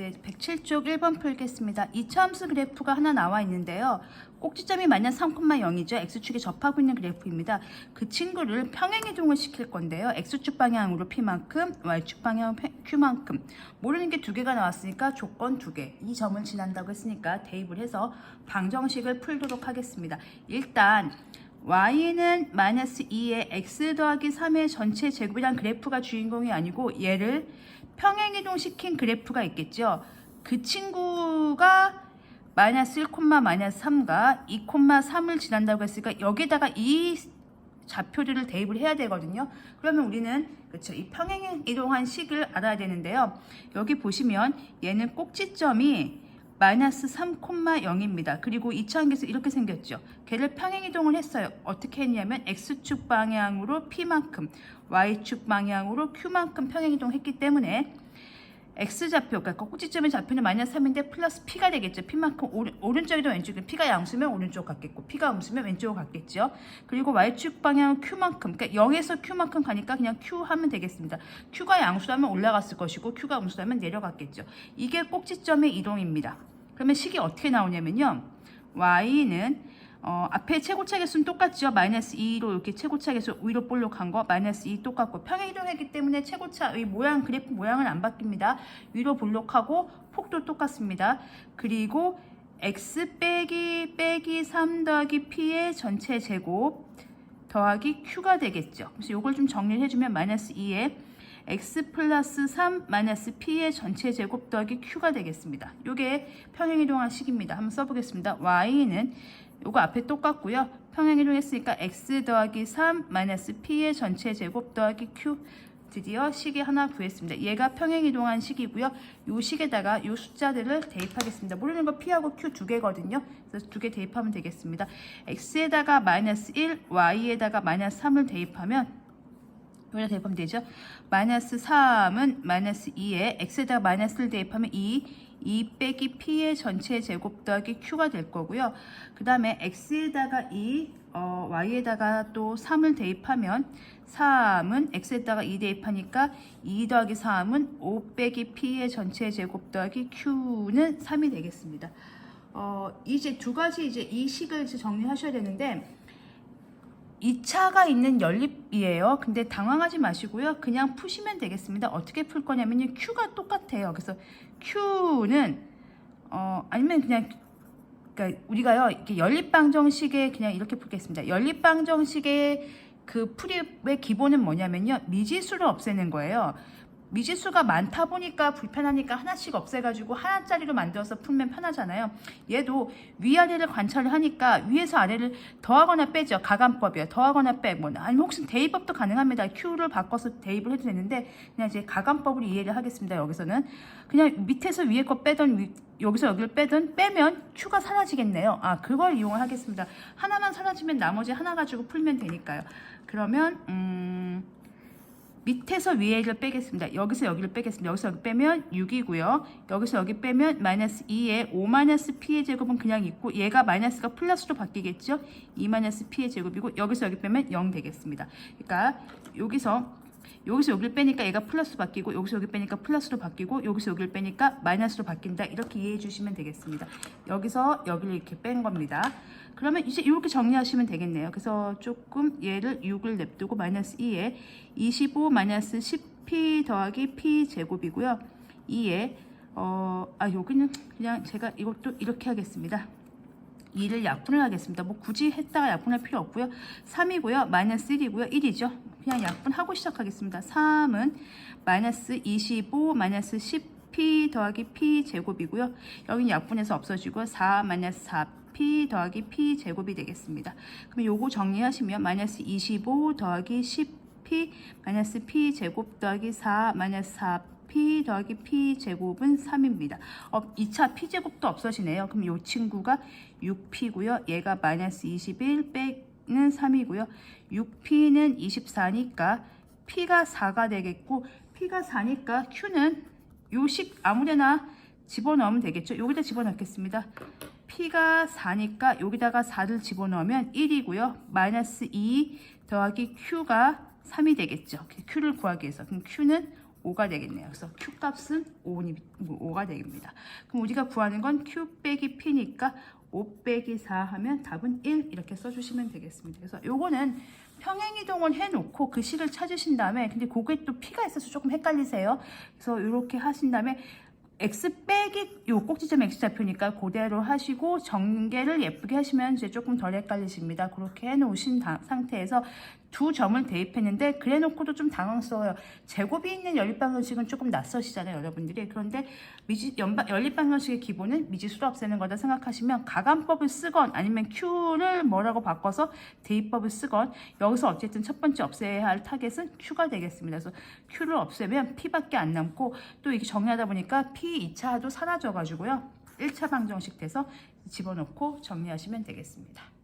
네, 107쪽 1번 풀겠습니다. 이차함수 그래프가 하나 나와 있는데요. 꼭지점이 마이너스 3,0이죠. X축에 접하고 있는 그래프입니다. 그 친구를 평행이동을 시킬 건데요. X축 방향으로 P만큼, Y축 방향 Q만큼. 모르는 게 두 개가 나왔으니까 조건 두 개. 이 점을 지난다고 했으니까 대입을 해서 방정식을 풀도록 하겠습니다. 일단 y는 마이너스 2의 x 더하기 3의 전체 제곱이란 그래프가 주인공이 아니고 얘를 평행이동 시킨 그래프가 있겠죠. 그 친구가 마이너스 1, 마이너스 3과 2, 3을 지난다고 했으니까 여기다가 이 좌표들을 대입을 해야 되거든요. 그러면 우리는 그렇죠. 이 평행 이동한 식을 알아야 되는데요. 여기 보시면 얘는 꼭지점이 마이너스 3,0입니다. 그리고 이차항계수 이렇게 생겼죠. 걔를 평행 이동을 했어요. 어떻게 했냐면 x축 방향으로 p만큼, y축 방향으로 q만큼 평행 이동했기 때문에 x좌표, 그러니까 꼭지점의 좌표는 마이너스 3인데 플러스 p가 되겠죠. p만큼 오른, 오른쪽이든 왼쪽이든 p가 양수면 오른쪽 같겠고 p가 음수면 왼쪽 같겠죠. 그리고 y축 방향은 q만큼, 그러니까 0에서 q만큼 가니까 그냥 q 하면 되겠습니다. q가 양수라면 올라갔을 것이고 q가 음수라면 내려갔겠죠. 이게 꼭지점의 이동입니다. 그러면 식이 어떻게 나오냐면요. y는 어, 앞에 최고차 개수는 똑같죠. 마이너스 2로 이렇게 최고차 개수 위로 볼록한 거 마이너스 2 똑같고 평행 이동했기 때문에 최고차의 모양 그래프 모양은 안 바뀝니다. 위로 볼록하고 폭도 똑같습니다. 그리고 x 빼기 빼기 3 더하기 p의 전체 제곱 더하기 q가 되겠죠. 그래서 이걸 좀 정리를 해주면 마이너스 2에 x 플러스 3 마이너스 p의 전체 제곱 더하기 q가 되겠습니다. 이게 평행이동한 식입니다. 한번 써보겠습니다. y는 요거 앞에 똑같고요. 평행이동했으니까 x 더하기 3 마이너스 p의 전체 제곱 더하기 q 드디어 식이 하나 구했습니다. 얘가 평행이동한 식이고요. 요 식에다가 요 숫자들을 대입하겠습니다. 모르는 거 p하고 q 두 개거든요. 그래서 두 개 대입하면 되겠습니다. x에다가 마이너스 1, y에다가 마이너스 3을 대입하면 여기다 대입하면 되죠. 마이너스 3은 마이너스 2에 x에다가 마이너스를 대입하면 2, 2 빼기 p의 전체 제곱 더하기 q가 될 거고요. 그 다음에 x에다가 2, 어, y에다가 또 3을 대입하면 3은 x에다가 2 대입하니까 2 더하기 3은 5 빼기 p의 전체 제곱 더하기 q는 3이 되겠습니다. 어, 이제 두 가지 이제 이 식을 이제 정리하셔야 되는데 2차가 있는 연립이에요. 근데 당황하지 마시고요. 그냥 푸시면 되겠습니다. 어떻게 풀 거냐면요. Q가 똑같아요. 그래서 Q는 어 아니면 그냥 그러니까 우리가요. 이렇게 연립 방정식에 그냥 이렇게 풀겠습니다. 연립 방정식의 그 풀이의 기본은 뭐냐면요. 미지수를 없애는 거예요. 미지수가 많다 보니까 불편하니까 하나씩 없애가지고 하나짜리로 만들어서 풀면 편하잖아요. 얘도 위아래를 관찰을 하니까 위에서 아래를 더하거나 빼죠. 가감법이요. 더하거나 빼. 뭐 아니면 혹시 대입법도 가능합니다. Q를 바꿔서 대입을 해도 되는데 그냥 이제 가감법으로 이해를 하겠습니다. 여기서는 그냥 밑에서 위에 거 빼던 위, 여기서 여기를 빼든 빼면 Q가 사라지겠네요. 아 그걸 이용을 하겠습니다. 하나만 사라지면 나머지 하나 가지고 풀면 되니까요. 그러면 음. 밑에서 위에를 빼겠습니다. 여기서 여기를 빼겠습니다. 여기서 여기 빼면 6이고요. 여기서 여기 빼면 마이너스 2에 5 마이너스 p의 제곱은 그냥 있고 얘가 마이너스가 플러스로 바뀌겠죠. 2 마이너스 p의 제곱이고 여기서 여기 빼면 0 되겠습니다. 그러니까 여기서 여기서 여기를 빼니까 얘가 플러스 바뀌고 여기서 여기 빼니까 플러스로 바뀌고 여기서 여기를 빼니까 마이너스로 바뀐다. 이렇게 이해해 주시면 되겠습니다. 여기서 여기를 이렇게 뺀 겁니다. 그러면 이제 이렇게 정리하시면 되겠네요. 그래서 조금 얘를 6을 냅두고 마이너스 2에 25 마이너스 10p 더하기 p 제곱이고요. 2에 어, 아 여기는 그냥 제가 이것도 이렇게 하겠습니다. 2를 약분을 하겠습니다. 뭐 굳이 했다가 약분할 필요 없고요. 3이고요. 마이너스 1이고요. 1이죠. 그냥 약분하고 시작하겠습니다. 3은 마이너스 25 마이너스 10p 더하기 p 제곱이고요. 여기는 약분해서 없어지고 4 마이너스 4p 더하기 p 제곱이 되겠습니다. 그럼 요거 정리하시면 마이너스 25 더하기 10p 마이너스 p 제곱 더하기 4 마이너스 4 p 더하기 p 제곱은 3입니다. 어, 2차 p 제곱도 없어지네요. 그럼 이 친구가 6p고요. 얘가 마이너스 21 빼 는 3이고요. 6p는 24니까 p가 4가 되겠고 p가 4니까 q는 요식 아무데나 집어넣으면 되겠죠. 여기다 집어넣겠습니다. p가 4니까 여기다가 4를 집어넣으면 1이고요. 마이너스 2 더하기 q가 3이 되겠죠. q를 구하기 위해서. 그럼 q는 5가 되겠네요. 그래서 Q 값은 5니, 5가 되겠습니다. 그럼 우리가 구하는 건 Q 빼기 P니까 5 빼기 4 하면 답은 1 이렇게 써주시면 되겠습니다. 그래서 요거는 평행이동을 해놓고 그 식을 찾으신 다음에 근데 그게 또 P가 있어서 조금 헷갈리세요. 그래서 이렇게 하신 다음에 x 빼기 요 꼭지점 x 좌표니까 그대로 하시고 전개를 예쁘게 하시면 이제 조금 덜 헷갈리십니다. 그렇게 해놓으신 다- 상태에서 두 점을 대입했는데 그래놓고도 좀 당황스러워요. 제곱이 있는 연립방정식은 조금 낯서시잖아요, 여러분들이. 그런데 미지, 연바, 연립방정식의 기본은 미지수를 없애는 거다 생각하시면 가감법을 쓰건 아니면 q를 뭐라고 바꿔서 대입법을 쓰건 여기서 어쨌든 첫 번째 없애야 할 타겟은 q가 되겠습니다. 그래서 q를 없애면 p밖에 안 남고 또 이게 정리하다 보니까 p 2차도 사라져가지고요. 1차 방정식 돼서 집어넣고 정리하시면 되겠습니다.